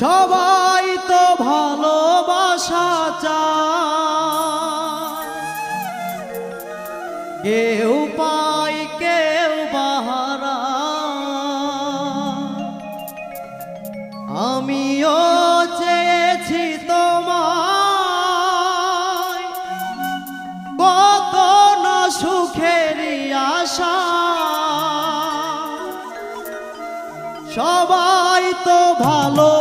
সবাই তো ভালোবাসা চায়। কেউ পাই কেউ বাহারা। আমিও চেয়েছি তোমার কত না সুখের আশা। সবাই তো ভালো